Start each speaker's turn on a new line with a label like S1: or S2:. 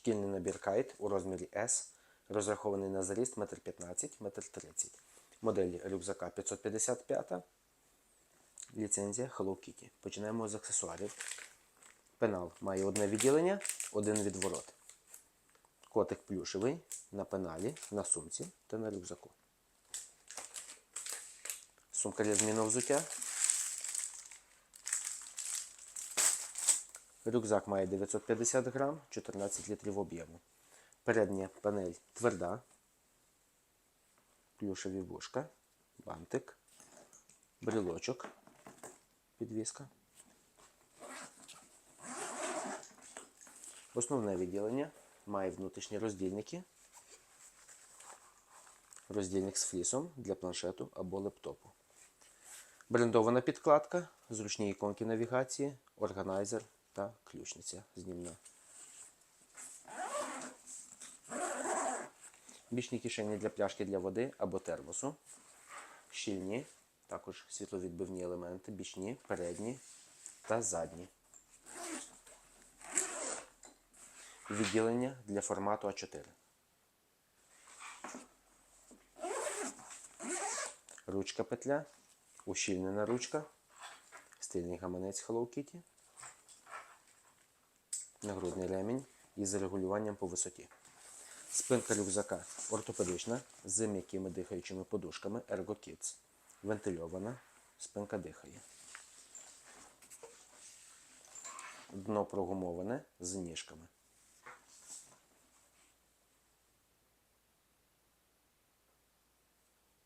S1: Шкільний набір кайт у розмірі S, розрахований на заріст 1,15 м, 1,30 м. Модель рюкзака 555. Ліцензія Hello Kitty. Починаємо з аксесуарів. Пенал має одне відділення, один відворот. Котик плюшевий на пеналі, на сумці та на рюкзаку. Сумка для зміни взуття. Рюкзак має 950 грам, 14 літрів об'єму. Передня панель тверда, плюшеві вушка, бантик, брілочок, підвіска. Основне відділення має внутрішні роздільники, роздільник з флісом для планшету або лептопу. Брендована підкладка, зручні іконки навігації, органайзер та ключниця знімна. Бічні кишені для пляшки для води або термосу. Щільні, також світловідбивні елементи, бічні, передні та задні. Відділення для формату А4. Ручка петля, ущільнена ручка, стильний гаманець Hello Kitty, нагрудний ремінь із регулюванням по висоті. Спинка рюкзака ортопедична з м'якими дихаючими подушками Ergo Kids. Вентильована, спинка дихає. Дно прогумоване з ніжками.